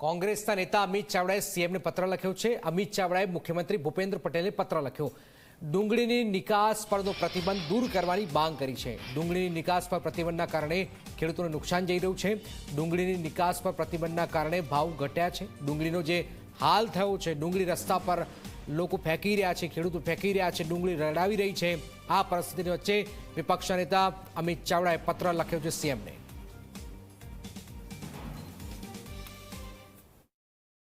કોંગ્રેસના નેતા અમિત ચાવડાએ સીએમને પત્ર લખ્યો છે. અમિત ચાવડાએ મુખ્યમંત્રી ભૂપેન્દ્ર પટેલને પત્ર લખ્યો. ડુંગળીની નિકાસ પરનો પ્રતિબંધ દૂર કરવાની માંગ કરી છે. ડુંગળીની નિકાસ પર પ્રતિબંધના કારણે ખેડૂતોને નુકસાન જઈ રહ્યું છે. ડુંગળીની નિકાસ પર પ્રતિબંધના કારણે ભાવ ઘટ્યા છે. ડુંગળીનો જે હાલ થયો છે, ડુંગળી રસ્તા પર લોકો ફેંકી રહ્યા છે, ખેડૂતો ફેંકી રહ્યા છે, ડુંગળી રડાવી રહી છે. આ પરિસ્થિતિની વચ્ચે વિપક્ષના નેતા અમિત ચાવડાએ પત્ર લખ્યો છે સીએમને.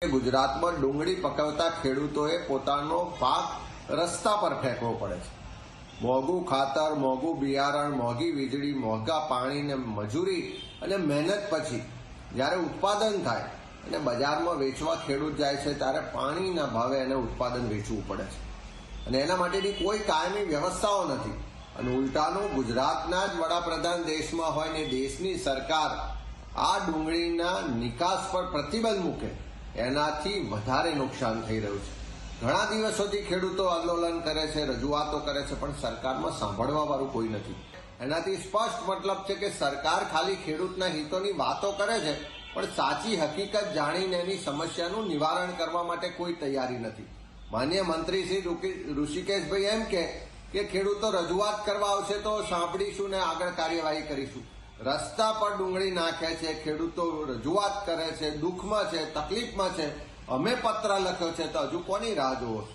ગુજરાતમાં ડુંગળી પકવતા ખેડૂતોએ પોતાનો પાક રસ્તા પર ફેંકવો પડે છે. મોંઘું ખાતર, મોંઘું બિયારણ, મોંઘી વીજળી, મોંઘા પાણી ને મજૂરી અને મહેનત પછી જ્યારે ઉત્પાદન થાય અને બજારમાં વેચવા ખેડૂત જાય છે ત્યારે પાણીના ભાવે એને ઉત્પાદન વેચવું પડે છે. અને એના માટેની કોઈ કાયમી વ્યવસ્થાઓ નથી. અને ઉલટાનું ગુજરાતના જ વડાપ્રધાન દેશમાં હોય ને દેશની સરકાર આ ડુંગળીના નિકાસ પર પ્રતિબંધ મૂકે એનાથી વધારે નુકસાન થઈ રહ્યું છે. ઘણા દિવસોથી ખેડૂતો આંદોલન કરે છે, રજૂઆતો કરે છે, પણ સરકારમાં સાંભળવા વાળું કોઈ નથી. એનાથી સ્પષ્ટ મતલબ છે કે સરકાર ખાલી ખેડૂતના હિતોની વાતો કરે છે, પણ સાચી હકીકત જાણીને એની સમસ્યાનું નિવારણ કરવા માટે કોઈ તૈયારી નથી. માન્ય મંત્રી શ્રી ઋષિકેશભાઈ એમ કે ખેડૂતો રજૂઆત કરવા આવશે તો સાંભળીશું ને આગળ કાર્યવાહી કરીશું. રસ્તા પર ડુંગળી નાખે છે, ખેડૂતો રજૂઆત કરે છે, દુઃખમાં છે, તકલીફમાં છે અમે પત્ર લખ્યો છે, તો હજુ કોની રાહ જોવો?